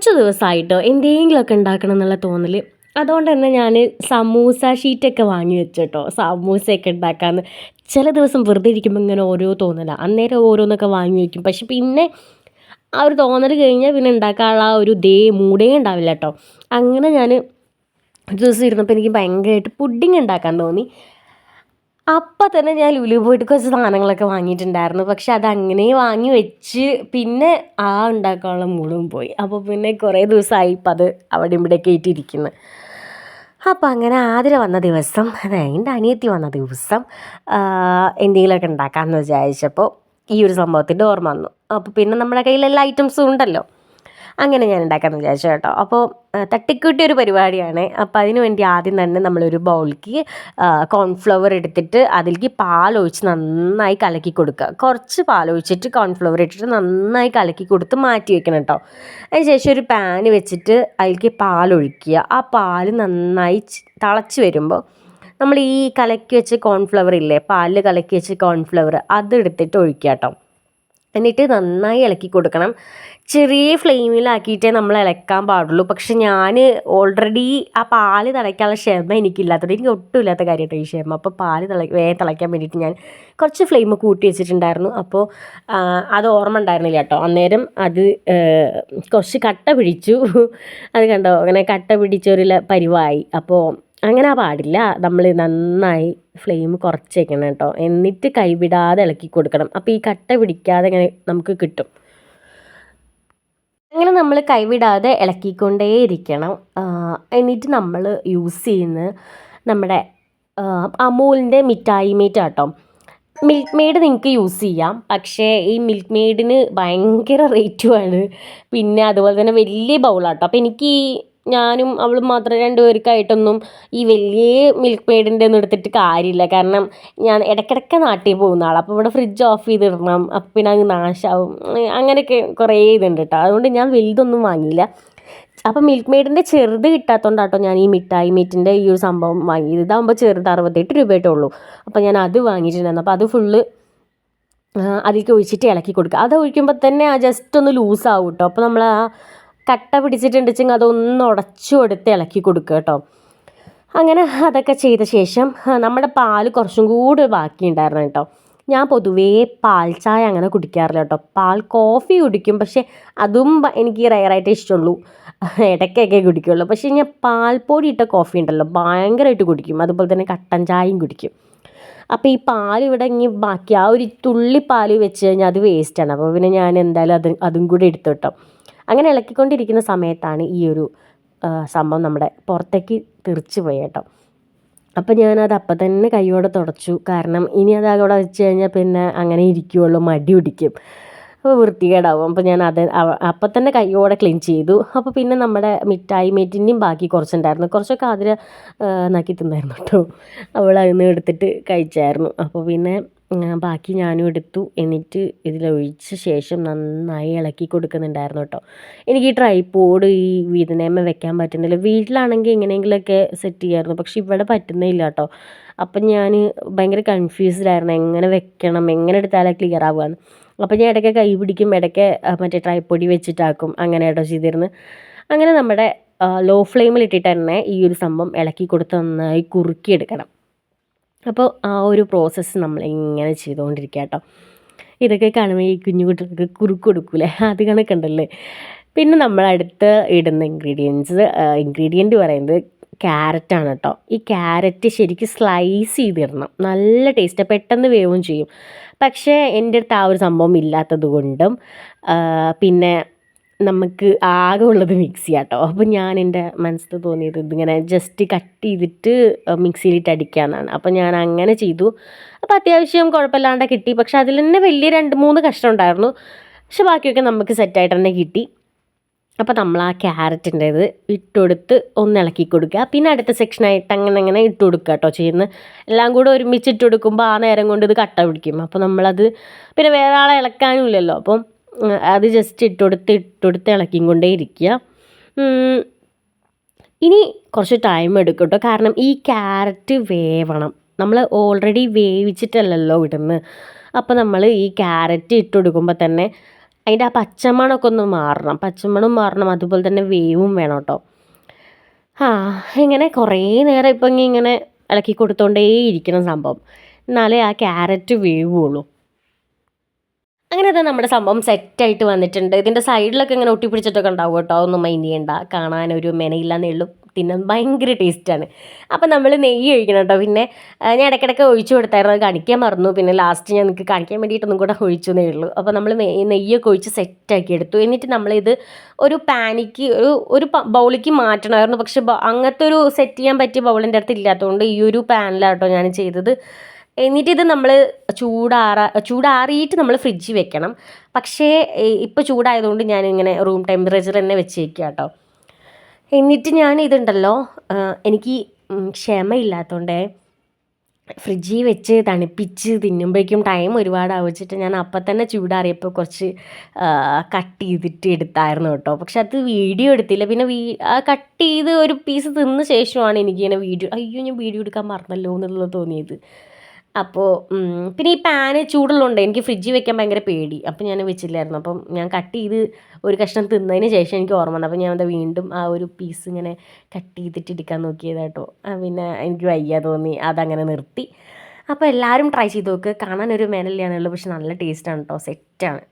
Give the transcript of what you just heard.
കുറച്ച് ദിവസമായിട്ടോ എന്തെങ്കിലുമൊക്കെ ഉണ്ടാക്കണം എന്നുള്ള തോന്നൽ അതുകൊണ്ട് തന്നെ ഞാൻ സമൂസ ഷീറ്റൊക്കെ വാങ്ങി വെച്ചിട്ടോ. സമൂസയൊക്കെ ഉണ്ടാക്കാമെന്ന് ചില ദിവസം വെറുതെ ഇരിക്കുമ്പോൾ ഇങ്ങനെ ഓരോ തോന്നല. അന്നേരം ഓരോന്നൊക്കെ വാങ്ങി വയ്ക്കും പക്ഷെ പിന്നെ ആ ഒരു തോന്നൽ കഴിഞ്ഞാൽ പിന്നെ ഉണ്ടാക്കാനുള്ള ആ ഒരു ദേ മൂടേ ഉണ്ടാവില്ല കേട്ടോ അങ്ങനെ ഞാൻ ഒരു ദിവസം ഇരുന്നപ്പോൾ എനിക്ക് ഭയങ്കരമായിട്ട് പുഡിങ് ഉണ്ടാക്കാൻ തോന്നി. അപ്പം തന്നെ ഞാൻ ലുലു പോയിട്ട് കുറച്ച് സാധനങ്ങളൊക്കെ വാങ്ങിയിട്ടുണ്ടായിരുന്നു. പക്ഷെ അതങ്ങനെ വാങ്ങി വെച്ച് പിന്നെ ആ ഉണ്ടാക്കാനുള്ള മൂടും പോയി. അപ്പോൾ പിന്നെ കുറേ ദിവസമായി ഇപ്പം അത് അവിടെ ഇവിടെയൊക്കെ കയറ്റിയിരിക്കുന്നു അപ്പം അങ്ങനെ ആതിര വന്ന ദിവസം എന്റെ അനിയത്തി വന്ന ദിവസം എന്തെങ്കിലുമൊക്കെ ഉണ്ടാക്കാമെന്ന് വിചാരിച്ചപ്പോൾ ഈ ഒരു സംഭവത്തിന്റെ ഓർമ്മ വന്നു. അപ്പോൾ പിന്നെ നമ്മുടെ കയ്യിൽ എല്ലാ ഐറ്റംസും ഉണ്ടല്ലോ. അങ്ങനെ ഞാൻ ഉണ്ടാക്കാമെന്ന് വിചാരിച്ചു കേട്ടോ. അപ്പോൾ തട്ടിക്കൂട്ടിയ ഒരു പരിപാടിയാണ്. അപ്പോൾ അതിന് വേണ്ടി ആദ്യം തന്നെ നമ്മളൊരു ബൗളിക്ക് കോൺഫ്ലവർ എടുത്തിട്ട് അതിലേക്ക് പാലൊഴിച്ച് നന്നായി കലക്കി കൊടുക്കുക. കുറച്ച് പാലൊഴിച്ചിട്ട് കോൺഫ്ലവർ ഇട്ടിട്ട് നന്നായി കലക്കി കൊടുത്ത് മാറ്റി വെക്കണം കേട്ടോ. അതിന് ശേഷം ഒരു പാൻ വെച്ചിട്ട് അതിലേക്ക് പാലൊഴിക്കുക. ആ പാൽ നന്നായി തിളച്ച് വരുമ്പോൾ നമ്മൾ ഈ കലക്കി വെച്ച് കോൺഫ്ലവർ ഇല്ലേ പാലിൽ കലക്കി വെച്ച് കോൺഫ്ലവർ അതെടുത്തിട്ട് ഒഴിക്കുക കേട്ടോ. എന്നിട്ട് നന്നായി ഇളക്കി കൊടുക്കണം. ചെറിയ ഫ്ലെയിമിലാക്കിയിട്ടേ നമ്മൾ ഇളക്കാൻ പാടുള്ളൂ. പക്ഷെ ഞാൻ ഓൾറെഡി ആ പാൽ തിളയ്ക്കാനുള്ള ക്ഷമ എനിക്കില്ലാത്തത്. എനിക്ക് ഒട്ടും ഇല്ലാത്ത കാര്യമായിട്ട് ഈ ക്ഷമ. അപ്പോൾ പാൽ തിള വേഗം തിളയ്ക്കാൻ വേണ്ടിയിട്ട് ഞാൻ കുറച്ച് ഫ്ലെയിം കൂട്ടി വെച്ചിട്ടുണ്ടായിരുന്നു. അപ്പോൾ അത് ഓർമ്മ ഉണ്ടായിരുന്നില്ല കേട്ടോ. അന്നേരം അത് കുറച്ച് കട്ട പിടിച്ചു. അത് കണ്ടോ? അങ്ങനെ കട്ട പിടിച്ചൊരു പരിവായി. അപ്പോൾ അങ്ങനെ പാടില്ല. നമ്മൾ നന്നായി ഫ്ലെയിം കുറച്ച് വെക്കണം കേട്ടോ. എന്നിട്ട് കൈവിടാതെ ഇളക്കി കൊടുക്കണം. അപ്പോൾ ഈ കട്ട പിടിക്കാതെ ഇങ്ങനെ നമുക്ക് കിട്ടും. അങ്ങനെ നമ്മൾ കൈവിടാതെ ഇളക്കിക്കൊണ്ടേയിരിക്കണം. എന്നിട്ട് നമ്മൾ യൂസ് ചെയ്യുന്ന നമ്മുടെ അമൂലിന്റെ മിഠായി മേറ്റ് കേട്ടോ മിൽക്ക് മെയ്ഡ് നിങ്ങൾക്ക് യൂസ് ചെയ്യാം. പക്ഷേ ഈ മിൽക്ക് മെയ്ഡിന് ഭയങ്കര റേറ്റുമാണ് പിന്നെ അതുപോലെ തന്നെ വലിയ ബൗളാട്ടോ അപ്പോൾ എനിക്ക് ഞാനും അവളും മാത്രം രണ്ടുപേർക്കായിട്ടൊന്നും ഈ വലിയ മിൽക്ക് മെയ്ഡിന്റെ ഒന്നും എടുത്തിട്ട് കാര്യമില്ല. കാരണം ഞാൻ ഇടയ്ക്കിടയ്ക്ക് നാട്ടിൽ പോകുന്ന ആളാണ് അപ്പോൾ ഇവിടെ ഫ്രിഡ്ജ് ഓഫ് ചെയ്തിടണം. അപ്പോൾ പിന്നെ അങ്ങ് നാശമാവും അങ്ങനെയൊക്കെ കുറേ ഇതുണ്ട് കേട്ടോ അതുകൊണ്ട് ഞാൻ വലുതൊന്നും വാങ്ങിയില്ല. അപ്പോൾ മിൽക്ക് മെയ്ഡിന്റെ ചെറുത് കിട്ടാത്തതുകൊണ്ടാട്ടോ ഞാൻ ഈ മിഠായി മീറ്റിന്റെ ഈ ഒരു സംഭവം വാങ്ങിയത്. ഇതാകുമ്പോൾ ചെറുത് അറുപത്തെട്ട് രൂപയായിട്ടേ ഉള്ളൂ. അപ്പോൾ ഞാൻ അത് വാങ്ങിയിട്ടുണ്ടായിരുന്നു. അപ്പോൾ അത് ഫുള്ള് അതിലേക്ക് ഒഴിച്ചിട്ട് ഇളക്കി കൊടുക്കുക. അത് ഒഴിക്കുമ്പോൾ തന്നെ ആ ജസ്റ്റ് ഒന്ന് ലൂസാവും കേട്ടോ അപ്പോൾ നമ്മൾ ആ കട്ട പിടിച്ചിട്ടുണ്ടെച്ചെങ്കിൽ അതൊന്ന് ഉടച്ചു കൊടുത്ത് ഇളക്കി കൊടുക്കുക കേട്ടോ. അങ്ങനെ അതൊക്കെ ചെയ്ത ശേഷം നമ്മുടെ പാൽ കുറച്ചും കൂടി ബാക്കിയുണ്ടായിരുന്നു കേട്ടോ. ഞാൻ പൊതുവേ പാൽ ചായ അങ്ങനെ കുടിക്കാറില്ല കേട്ടോ. പാൽ കോഫി കുടിക്കും പക്ഷേ അതും എനിക്ക് റയറായിട്ട് ഇഷ്ടമുള്ളൂ. ഇടയ്ക്കൊക്കെ കുടിക്കുള്ളൂ. പക്ഷേ ഞാൻ പാൽപ്പൊടി ഇട്ട കോഫി ഉണ്ടല്ലോ ഭയങ്കരമായിട്ട് കുടിക്കും. അതുപോലെ തന്നെ കട്ടൻ ചായയും കുടിക്കും. അപ്പോൾ ഈ പാൽ ഇവിടെ ഇനി ബാക്കി ആ ഒരു തുള്ളി പാൽ വെച്ച് കഴിഞ്ഞാൽ അത് വേസ്റ്റാണ് അപ്പോൾ പിന്നെ ഞാൻ എന്തായാലും അത് അതും കൂടി എടുത്തു കേട്ടോ. അങ്ങനെ ഇളക്കിക്കൊണ്ടിരിക്കുന്ന സമയത്താണ് ഈ ഒരു സംഭവം നമ്മുടെ പുറത്തേക്ക് തെറിച്ചു പോയി കേട്ടോ. അപ്പം ഞാനത് അപ്പം തന്നെ കൈയോടെ തുടച്ചു. കാരണം ഇനി അത് അവിടെ വെച്ച് കഴിഞ്ഞാൽ പിന്നെ അങ്ങനെ ഇരിക്കുകയുള്ളൂ മടി പിടിക്കും. അപ്പോൾ വൃത്തികേടാവും. അപ്പോൾ ഞാൻ അത് അപ്പം തന്നെ കൈയോടെ ക്ലീൻ ചെയ്തു. അപ്പോൾ പിന്നെ നമ്മുടെ മിഠായി മേറ്റിന്റെയും ബാക്കി കുറച്ചുണ്ടായിരുന്നു. കുറച്ചൊക്കെ അതിൽ നാക്കി തിന്നായിരുന്നു കേട്ടോ. അവൾ അതിൽ നിന്ന് എടുത്തിട്ട് കഴിച്ചായിരുന്നു. അപ്പോൾ പിന്നെ ബാക്കി ഞാനും എടുത്തു. എന്നിട്ട് ഇതിലൊഴിച്ച ശേഷം നന്നായി ഇളക്കി കൊടുക്കുന്നുണ്ടായിരുന്നു കേട്ടോ. എനിക്ക് ഈ ട്രൈപോഡ് ഈ വീതനേമ വെക്കാൻ പറ്റുന്നില്ല. വീട്ടിലാണെങ്കിൽ എങ്ങനെയെങ്കിലുമൊക്കെ സെറ്റ് ചെയ്യാമായിരുന്നു പക്ഷെ ഇവിടെ പറ്റുന്നില്ല കേട്ടോ. അപ്പം ഞാൻ ഭയങ്കര കൺഫ്യൂസ്ഡ് ആയിരുന്നു. എങ്ങനെ വെക്കണം എങ്ങനെ എടുത്താലേ ക്ലിയർ ആവുകയെന്ന് അപ്പം ഞാൻ ഇടയ്ക്ക് കൈ പിടിക്കും ഇടയ്ക്ക് മറ്റേ ട്രൈപ്പൊടി വെച്ചിട്ടാക്കും. അങ്ങനെ കേട്ടോ ചെയ്തിരുന്നു. അങ്ങനെ നമ്മുടെ ലോ ഫ്ലെയിമിൽ ഇട്ടിട്ട് തന്നെ ഈ ഒരു സംഭവം ഇളക്കി കൊടുത്ത് നന്നായി കുറുക്കിയെടുക്കണം അപ്പോൾ ആ ഒരു പ്രോസസ്സ് നമ്മൾ ഇങ്ങനെ ചെയ്തുകൊണ്ടിരിക്കുക കേട്ടോ ഇതൊക്കെ കാണുമ്പോൾ ഈ കുഞ്ഞു കുട്ടികൾക്ക് കുറുക്ക് കൊടുക്കൂലേ? അത് കണക്കുണ്ടല്ലേ? പിന്നെ നമ്മളടുത്ത് ഇടുന്ന ഇൻഗ്രീഡിയൻസ് ഇൻഗ്രീഡിയന്റ് പറയുന്നത് ക്യാരറ്റാണ് കേട്ടോ. ഈ ക്യാരറ്റ് ശരിക്കും സ്ലൈസ് ചെയ്തിടണം. നല്ല ടേസ്റ്റ് പെട്ടെന്ന് വേവും ചെയ്യും. പക്ഷേ എന്റെ അടുത്ത് ആ ഒരു സംഭവം ഇല്ലാത്തത് കൊണ്ടും പിന്നെ നമുക്ക് ആകെ ഉള്ളത് മിക്സി ആട്ടോ അപ്പോൾ ഞാൻ എന്റെ മനസ്സിൽ തോന്നിയത് ഇതിങ്ങനെ ജസ്റ്റ് കട്ട് ചെയ്തിട്ട് മിക്സിയിലിട്ട് അടിക്കാമെന്നാണ് അപ്പോൾ ഞാൻ അങ്ങനെ ചെയ്തു. അപ്പോൾ അത്യാവശ്യം കുഴപ്പമില്ലാണ്ട് കിട്ടി. പക്ഷെ അതിൽ തന്നെ വലിയ രണ്ട് മൂന്ന് കഷ്ണം ഉണ്ടായിരുന്നു. പക്ഷെ ബാക്കിയൊക്കെ നമുക്ക് സെറ്റായിട്ട് തന്നെ കിട്ടി. അപ്പോൾ നമ്മൾ ആ ക്യാരറ്റിന്റേത് ഇട്ടുകൊടുത്ത് ഒന്ന് ഇളക്കി കൊടുക്കുക. പിന്നെ അടുത്ത സെക്ഷനായിട്ട് അങ്ങനെ അങ്ങനെ ഇട്ട് കൊടുക്കുക കേട്ടോ ചെയ്യുന്നത്. എല്ലാം കൂടെ ഒരുമിച്ച് ഇട്ട് കൊടുക്കുമ്പോൾ ആ നേരം കൊണ്ട് ഇത് കട്ട പിടിക്കും. അപ്പോൾ നമ്മളത് പിന്നെ വേറെ ആളെ ഇളക്കാനും ഇല്ലല്ലോ. അപ്പം അത് ജസ്റ്റ് ഇട്ടുകൊടുത്ത് ഇട്ടുകൊടുത്ത് ഇളക്കിയും കൊണ്ടേ ഇരിക്കുക. ഇനി കുറച്ച് ടൈം എടുക്കും കേട്ടോ കാരണം ഈ ക്യാരറ്റ് വേവണം. നമ്മൾ ഓൾറെഡി വേവിച്ചിട്ടല്ലല്ലോ ഇടുന്നത് അപ്പോൾ നമ്മൾ ഈ ക്യാരറ്റ് ഇട്ട് കൊടുക്കുമ്പോൾ തന്നെ അതിന്റെ ആ പച്ചമണമൊക്കെ ഒന്ന് മാറണം. പച്ചമണം മാറണം. അതുപോലെ തന്നെ വേവും വേണം കേട്ടോ. ആ ഇങ്ങനെ കുറേ നേരം ഇപ്പം ഇങ്ങനെ ഇളക്കി കൊടുത്തോണ്ടേ ഇരിക്കണം സംഭവം. എന്നാലേ ആ ക്യാരറ്റ് വേവുള്ളൂ. അങ്ങനെ അത് നമ്മുടെ സംഭവം സെറ്റായിട്ട് വന്നിട്ടുണ്ട്. ഇതിന്റെ സൈഡിലൊക്കെ ഇങ്ങനെ ഒട്ടിപ്പിടിച്ചിട്ടൊക്കെ ഉണ്ടാവും കേട്ടോ. ഒന്നും മൈൻഡ് ചെയ്യണ്ട. കാണാനൊരു മെനയില്ലാന്നേ ഉള്ളൂ. തിന്നാൻ ഭയങ്കര ടേസ്റ്റാണ് അപ്പം നമ്മൾ നെയ്യ് ഒഴിക്കണം കേട്ടോ. പിന്നെ ഞാൻ ഇടയ്ക്കിടയ്ക്ക് ഒഴിച്ചു കൊടുത്തായിരുന്നു. കാണിക്കാൻ മറന്നു. പിന്നെ ലാസ്റ്റ് ഞാൻ നിങ്ങൾക്ക് കാണിക്കാൻ വേണ്ടിയിട്ടൊന്നും കൂടെ ഒഴിച്ചു എന്നേ ഉള്ളൂ. അപ്പോൾ നമ്മൾ നെയ്യൊക്കെ ഒഴിച്ച് സെറ്റാക്കി എടുത്തു. എന്നിട്ട് നമ്മളിത് ഒരു പാനിക്ക് ഒരു ഒരു ബൗളിക്ക് മാറ്റണമായിരുന്നു. പക്ഷെ അങ്ങനത്തെ ഒരു സെറ്റ് ചെയ്യാൻ പറ്റിയ ബൗളിന്റെ അടുത്ത് ഇല്ലാത്തതുകൊണ്ട് ഈ ഒരു പാനിലാട്ടോ ഞാൻ ചെയ്തത്. എന്നിട്ട് ഇത് നമ്മൾ ചൂടാറാ ചൂടാറിയിട്ട് നമ്മൾ ഫ്രിഡ്ജിൽ വെക്കണം. പക്ഷേ ഇപ്പോൾ ചൂടായതുകൊണ്ട് ഞാനിങ്ങനെ റൂം ടെമ്പറേച്ചർ തന്നെ വെച്ചേക്കുക കേട്ടോ എന്നിട്ട് ഞാൻ ഇതുണ്ടല്ലോ എനിക്ക് ക്ഷമയില്ലാത്തതുകൊണ്ട് ഫ്രിഡ്ജിൽ വെച്ച് തണുപ്പിച്ച് തിന്നുമ്പോഴേക്കും ടൈം ഒരുപാട് ആവശ്യമിട്ട് ഞാൻ അപ്പം തന്നെ ചൂടാറിയപ്പോൾ കുറച്ച് കട്ട് ചെയ്തിട്ട് എടുത്തായിരുന്നു കേട്ടോ. പക്ഷെ അത് വീഡിയോ എടുത്തില്ല. പിന്നെ വീ കട്ട് ചെയ്ത് ഒരു പീസ് തിന്ന ശേഷമാണ് എനിക്കിങ്ങനെ വീഡിയോ അയ്യോ ഞാൻ വീഡിയോ എടുക്കാൻ മറന്നല്ലോ എന്നുള്ളത് തോന്നിയത്. അപ്പോൾ പിന്നെ ഈ പാന് ചൂടുള്ളതുകൊണ്ട് എനിക്ക് ഫ്രിഡ്ജിൽ വെക്കാൻ ഭയങ്കര പേടി. അപ്പം ഞാൻ വെച്ചില്ലായിരുന്നു. അപ്പം ഞാൻ കട്ട് ചെയ്ത് ഒരു കഷ്ണം തിന്നതിന് ശേഷം എനിക്ക് ഓർമ്മ വന്നു. അപ്പം ഞാൻ അത് വീണ്ടും ആ ഒരു പീസ് ഇങ്ങനെ കട്ട് ചെയ്തിട്ട് എടുക്കാൻ നോക്കിയതാട്ടോ പിന്നെ എനിക്ക് വയ്യ തോന്നി. അതങ്ങനെ നിർത്തി. അപ്പോൾ എല്ലാവരും ട്രൈ ചെയ്ത് നോക്ക്. കാണാൻ ഒരു മേനല്ലാണുള്ളൂ പക്ഷെ നല്ല ടേസ്റ്റാണ് കേട്ടോ സെറ്റാണ്